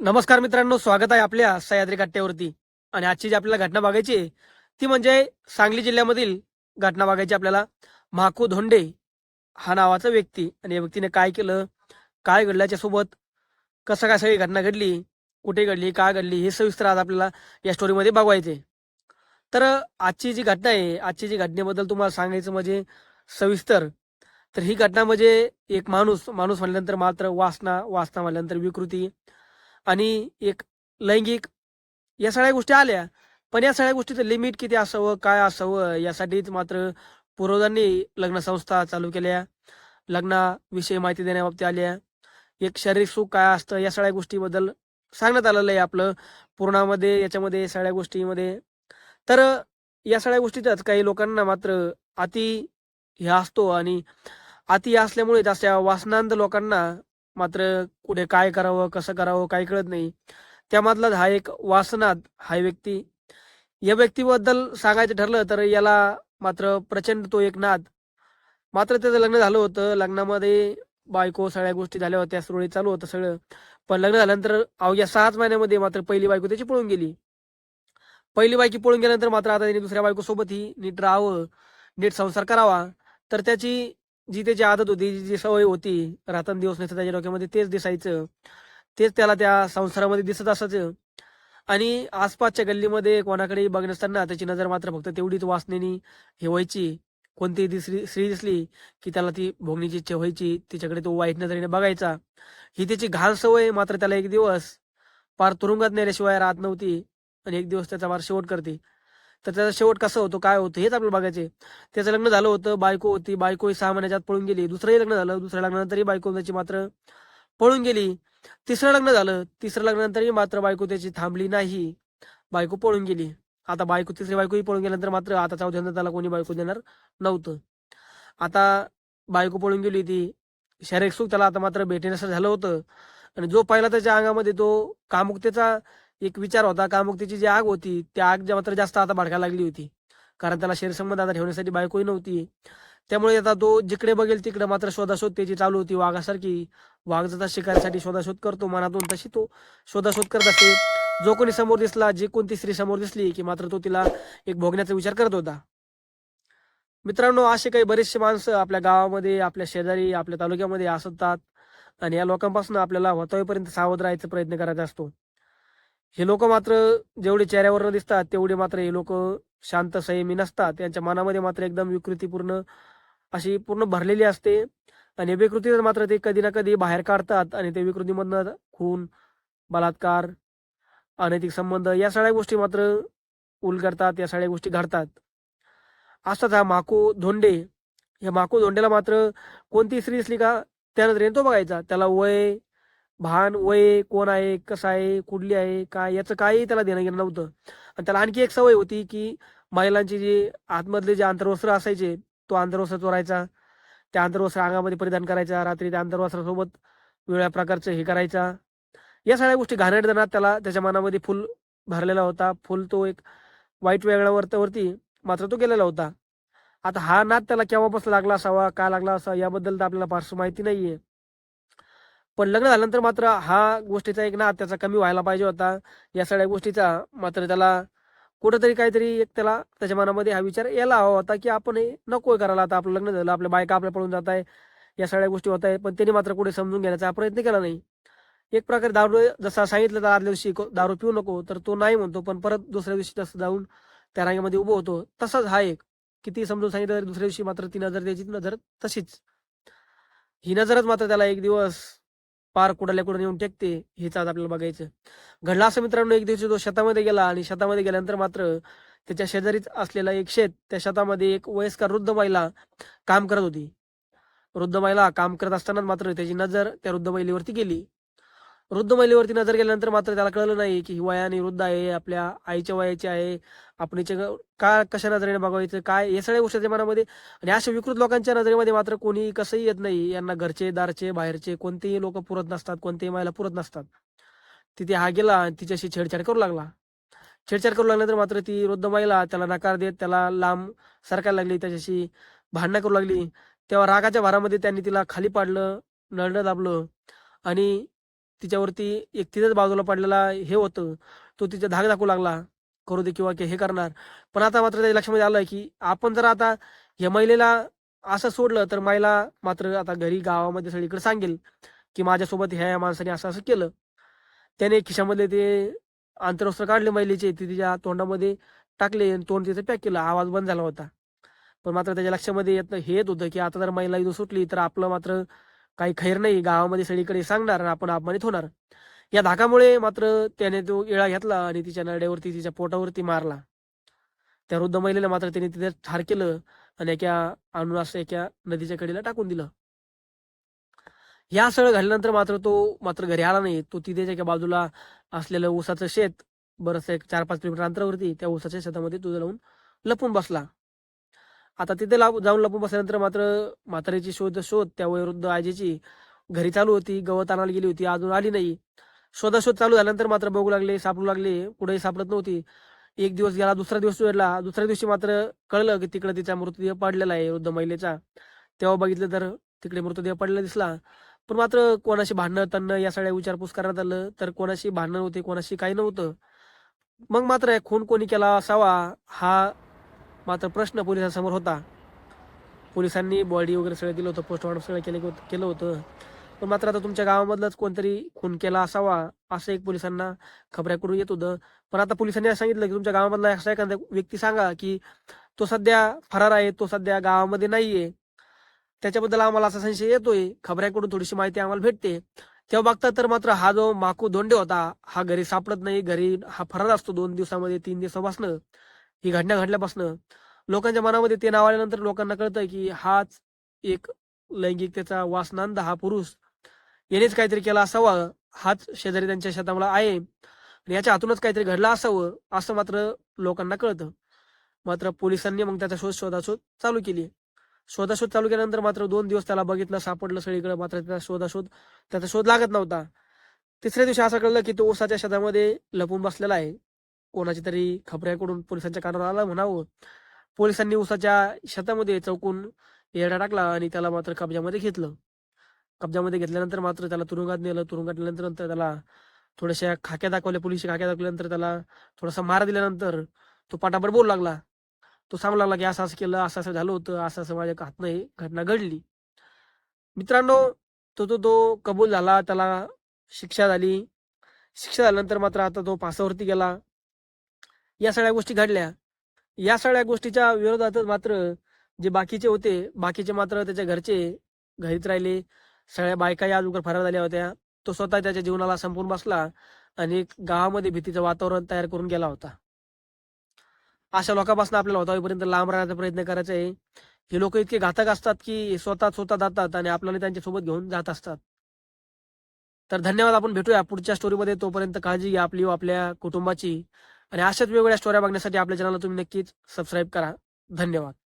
नमस्कार मित्रांनो स्वागत आहे आपल्या सह्याद्री कट्ट्यावरती आणि आजची जी आपल्याला घटना बघायची आहे ती म्हणजे सांगली जिल्ह्यामधील घटना बघायची आपल्याला. माकू धोंडे हा नावाचा व्यक्ती आणि या व्यक्तीने काय केलं काय घडल्याच्या सोबत कसं काय सगळी घटना घडली कुठे घडली काय घडली हे सविस्तर आज आपल्याला या स्टोरीमध्ये बघवायचे तर आजची जी घटना आहे आजची जी घटनेबद्दल तुम्हाला सांगायचं म्हणजे सविस्तर. तर ही घटना म्हणजे एक माणूस माणूस म्हणल्यानंतर मात्र वासना वासना म्हणल्यानंतर विकृती आणि एक लैंगिक या सगळ्या गोष्टी आल्या. पण या सगळ्या गोष्टीचं लिमिट किती असावं काय असावं यासाठीच मात्र पूर्वजांनी लग्न संस्था चालू केल्या. लग्नाविषयी माहिती देण्याबाबतीत आल्या. एक शारीरिक सुख काय असतं या सगळ्या गोष्टीबद्दल सांगण्यात आलेलं आहे आपलं. पूर्णामध्ये याच्यामध्ये सगळ्या गोष्टीमध्ये. तर या सगळ्या गोष्टीतच काही लोकांना मात्र अति हे असतो आणि अति असल्यामुळे अशा वासनांत लोकांना मात्र कुठे काय करावं कसं करावं काही कळत नाही. त्यामधलाच हा एक वासनाद हा व्यक्ती. या व्यक्तीबद्दल सांगायचं ठरलं तर याला मात्र प्रचंड तो एक नाद. मात्र त्याचं लग्न झालं होतं. लग्नामध्ये बायको सगळ्या गोष्टी झाल्या होत्या सुरळीत चालू होतं सगळं. पण लग्न झाल्यानंतर अवघ्या सहाच महिन्यामध्ये मात्र पहिली बायको त्याची पळून गेली. पहिली बायकी पळून गेल्यानंतर मात्र आता त्याने दुसऱ्या बायको ही नीट राहावं नीट संसार करावा. तर त्याची जी त्याची आदत होती जी सवय होती रात्रंदिवस नसतं त्याच्या डोक्यामध्ये तेच दिसायचं. तेच त्याला त्या संसारामध्ये दिसत असायचं. आणि आसपासच्या गल्लीमध्ये कोणाकडे बघ नसताना त्याची नजर मात्र फक्त तेवढीच वासनेनी हे व्हायची कोणतीही दिसली स्त्री दिसली की त्याला ती भोगण्याची इच्छा व्हायची तिच्याकडे तो वाईट नजरेने बघायचा. ही त्याची घाण सवय मात्र त्याला एक दिवस पार तुरुंगात नेल्याशिवाय राहत नव्हती. आणि एक दिवस त्याचा वार शेवट करते. तर त्याचा शेवट कसं होतो काय होतं हेच आपल्याला बघायचे त्याचं लग्न झालं होतं बायको होती बायको ही सहा महिन्याच्यात पळून गेली. दुसरंही लग्न झालं दुसऱ्या लग्नानंतरही बायको त्याची मात्र पळून गेली. तिसरं लग्न झालं तिसरं लग्नानंतरही मात्र बायको त्याची थांबली नाही. बायको पळून गेली. आता बायको तिसरी बायकोही पळून गेल्यानंतर मात्र आता चौथ्यांदा त्याला कोणी बायको देणार नव्हतं. आता बायको पळून गेली ती शारीरिक सुख त्याला आता मात्र भेटेनसं झालं होतं. आणि जो पहिला त्याच्या अंगामध्ये तो कामुकतेचा एक विचार होता कामुक्तीची जी आग होती त्या आग ज्या मात्र जास्त आता भडकायला लागली होती. कारण त्याला शरीरसंबंध आता ठेवण्यासाठी बायकोही नव्हती. त्यामुळे आता तो जिकडे बघेल तिकडे मात्र शोधाशोध त्याची चालू होती. वाघासारखी वाघ जसा शिकारीसाठी शोधाशोध करतो मनातून तशी तो शोधाशोध करत असते. जो कोणी समोर दिसला जे कोणती स्त्री समोर दिसली की मात्र तो तिला एक भोगण्याचा विचार करत होता. मित्रांनो असे काही बरेचसे माणसं आपल्या गावामध्ये आपल्या शेजारी आपल्या तालुक्यामध्ये असतात. आणि या लोकांपासून आपल्याला होतावेपर्यंत सावध राहायचा प्रयत्न करायचा असतो. हे लोक मात्र जेवढे चेहऱ्यावर दिसतात तेवढे मात्र हे लोक शांत संयमी नसतात. त्यांच्या मनामध्ये मात्र एकदम विकृतीपूर्ण अशी पूर्ण भरलेली असते. आणि विकृती मात्र ते कधी ना कधी बाहेर काढतात आणि ते विकृतीमधनं खून बलात्कार अनैतिक संबंध या सगळ्या गोष्टी मात्र उलगडतात या सगळ्या गोष्टी घडतात. असतात हा माको धोंडे. या माको धोंडेला मात्र कोणती स्त्री असली का त्यानंतर नजरेने तो बघायचा. त्याला वय भान वय कोण आहे कसं आहे कुठली आहे काय याचं काही त्याला देणं घेणं नव्हतं. आणि त्याला आणखी एक सवय होती की महिलांची जी आतमधले जे आंतरवस्त्र असायचे तो आंतरवस्त्र चोरायचा त्या आंतरवस्त्र अंगामध्ये परिधान करायचा रात्री त्या आंतरवस्त्रासोबत वेगळ्या प्रकारचं हे करायचा. या सगळ्या गोष्टी घाणेरडणार त्याला त्याच्या मनामध्ये फुल भरलेला होता. फुल तो एक वाईट वेगळ्या वरती मात्र तो गेलेला होता. आता हा नाद त्याला केव्हापासून लागला असावा काय लागला असावा याबद्दल तर आपल्याला फारसं माहिती नाहीये. पण लग्न झाल्यानंतर मात्र हा गोष्टीचा एक ना त्याचा कमी व्हायला पाहिजे होता. या सगळ्या गोष्टीचा मात्र त्याला कुठंतरी काहीतरी एक त्याला त्याच्या मनामध्ये हा विचार यायला हवा होता की आपण हे नको करायला आता आपलं लग्न झालं आपल्या बायका आपल्या पळून जात आहे या सगळ्या गोष्टी होत आहे पण त्यांनी मात्र कुठे समजून घेण्याचा प्रयत्न केला नाही. एक प्रकारे दारू जसा सांगितलं तर आदल्या दिवशी दारू पिऊ नको तर तो नाही म्हणतो पण परत दुसऱ्या दिवशी तसं जाऊन त्या रांगेमध्ये उभं होतो. तसाच हा एक. किती समजून सांगितलं तरी दुसऱ्या दिवशी मात्र ती नजर द्यायची नजर तशीच. ही नजरच मात्र त्याला एक दिवस पार कुडाल्या कुठून येऊन टेकते हेच आज आपल्याला बघायचं. घडला असं मित्रांनो एक दिवशी तो शेतामध्ये गेला आणि शेतामध्ये गेल्यानंतर मात्र त्याच्या शेजारीच असलेला एक शेत त्या शेतामध्ये एक वयस्कर वृद्ध महिला काम करत होती. वृद्ध महिला काम करत असताना मात्र त्याची नजर त्या वृद्ध महिलेवरती गेली. वृद्ध महिलेवरती नजर गेल्यानंतर मात्र त्याला कळलं नाही की ही वयाने वृद्ध आहे आपल्या आईच्या वयाची आहे आपण का कशा नजरेने बघायचं काय हे सगळ्या गोष्टी मनामध्ये आणि अशा विकृत लोकांच्या नजरेमध्ये मात्र कोणी कसंही येत नाही. यांना घरचे दारचे बाहेरचे कोणतेही लोक पुरत नसतात कोणतेही महिला पुरत नसतात. तिथे हा गेला आणि तिच्याशी छेडछाड करू लागला. छेडछाड करू लागल्यानंतर मात्र ती वृद्ध महिला त्याला नकार देत त्याला लांब सरकायला लागली त्याच्याशी भांडणं करू लागली. तेव्हा रागाच्या भारामध्ये त्यांनी तिला खाली पाडलं नळणं दाबलं आणि तिच्यावरती एक तिथेच बाजूला पडलेला हे होतं. तो तिच्या धाक दाखवू लागला. करू दे किंवा हे करणार. पण आता मात्र त्याच्या लक्षामध्ये आलं की आपण जर आता या महिलेला असं सोडलं तर महिला मात्र आता घरी गावामध्ये सगळीकडे सांगेल की माझ्यासोबत ह्या या माणसाने असं असं केलं. त्याने खिशामध्ये ते आंतरवस्त्र काढले महिलेचे ते तिच्या तोंडामध्ये टाकले आणि तोंड तिचं पॅक केलं. आवाज बंद झाला होता. पण मात्र त्याच्या लक्षामध्ये येत हे येत होतं की आता जर महिला इथून सुटली तर आपलं मात्र काही खैर नाही गावामध्ये सगळीकडे सांगणार आणि आपण अपमानित होणार. या धाकामुळे मात्र त्याने तो इळा घेतला आणि तिच्या नड्यावरती तिच्या पोटावरती मारला. त्या वृद्ध महिलेला मात्र त्याने तिथे ठार केलं आणि एका अनुनास एका नदीच्या कडेला टाकून दिलं. या सगळं घालल्यानंतर मात्र तो मात्र घरी आला नाही. तो तिथे एका बाजूला असलेलं ऊसाचं शेत बरंच एक चार पाच किलोमीटर अंतरावरती त्या ऊसाच्या शेतामध्ये तो जाऊन लपून बसला. आता तिथे ला- जाऊन लपून बसल्यानंतर मात्र म्हातारीची शोध शोध त्या वयोवृद्ध आजीची. घरी चालू होती गवत आणायला गेली होती अजून आली नाही. शोधाशोध चालू झाल्यानंतर मात्र बघू लागले सापडू लागले कुठेही सापडत नव्हती. एक दिवस गेला दुसरा दिवस वेळला दुसऱ्या दिवशी मात्र कळलं की तिकडे तिचा मृतदेह पडलेला आहे वृद्ध महिलेचा. तेव्हा बघितलं तर तिकडे मृतदेह पडलेला दिसला. पण मात्र कोणाशी भांडणं तणणं या सगळ्या विचारपूस करण्यात आलं तर कोणाशी भांडणं नव्हते कोणाशी काही नव्हतं. मग मात्र खून कोणी केला असावा हा मात्र प्रश्न पोलिसांसमोर होता. पोलिसांनी बॉडी वगैरे सगळं दिलं होतं पोस्टमॉर्टम सगळं केलं केलं होतं. पण मात्र आता तुमच्या गावामधलंच कोणतरी खून केला असावा असं एक पोलिसांना खबऱ्या करून येत होतं. पण आता पोलिसांनी सांगितलं की तुमच्या गावामधला असा एखादा व्यक्ती सांगा की तो सध्या फरार आहे तो सध्या गावामध्ये नाहीये. त्याच्याबद्दल आम्हाला असा संशय येतोय. खबऱ्याकडून थोडीशी माहिती आम्हाला भेटते. तेव्हा बघता तर मात्र हा जो माकू धोंडे होता हा घरी सापडत नाही घरी हा फरार असतो दोन दिवसामध्ये तीन दिवसापासनं. ही घटना घडल्यापासनं लोकांच्या मनामध्ये ते नाव आल्यानंतर लोकांना कळतं की हाच एक लैंगिकतेचा वासनांद हा पुरुष यानेच काहीतरी केला असावा हाच शेजारी त्यांच्या शेतामुळे आहे आणि याच्या हातूनच काहीतरी घडलं असावं असं मात्र लोकांना कळतं. मात्र पोलिसांनी मग त्याचा शोध शोधाशोध चालू केली. शोधाशोध चालू केल्यानंतर मात्र दोन दिवस त्याला बघितलं सापडलं सगळीकडे मात्र त्याचा शोधाशोध त्याचा शोध लागत नव्हता. तिसऱ्या दिवशी असं कळलं की तो ओसाच्या शेतामध्ये लपून बसलेला आहे. कोणाच्या तरी खबऱ्याकडून पोलिसांच्या कानावर आला म्हणावं. पोलिसांनी उसाच्या शेतामध्ये चौकून येडा टाकला आणि त्याला मात्र कब्जामध्ये घेतलं. कब्जामध्ये घेतल्यानंतर मात्र त्याला तुरुंगात नेलं. तुरुंगात नेल्यानंतर नंतर त्याला थोड्याशा खाक्या दाखवल्या. पोलीस खाक्या दाखवल्यानंतर त्याला थोडासा मारा दिल्यानंतर तो पाटाभर बोलू लागला. तो सांगू लागला की असं असं केलं असं असं झालं होतं असं असं माझ्या हातनं ही घटना घडली. मित्रांनो तो तो तो कबूल झाला. त्याला शिक्षा झाली. शिक्षा झाल्यानंतर मात्र आता तो पासावरती गेला. या सगळ्या गोष्टी घडल्या. या सगळ्या गोष्टीच्या विरोधातच मात्र जे बाकीचे होते बाकीचे मात्र त्याच्या घरचे घरीच राहिले. सगळ्या बायका या अजून फरार झाल्या होत्या. तो स्वतः त्याच्या जीवनाला संपून बसला आणि गावामध्ये भीतीचं वातावरण तयार करून गेला होता. अशा लोकांपासून आपल्याला होतापर्यंत लांब राहण्याचा प्रयत्न करायचा आहे. हे लोक इतके घातक असतात की स्वतः स्वतः जातात आणि आपल्याला त्यांच्यासोबत घेऊन जात असतात. तर धन्यवाद आपण भेटूया पुढच्या स्टोरीमध्ये तोपर्यंत काळजी घ्या आपली व आपल्या कुटुंबाची. आणि अशाच वेगवेगळ्या स्टोऱ्या बघण्यासाठी आपल्या चॅनलला तुम्ही नक्कीच सबस्क्राईब करा. धन्यवाद.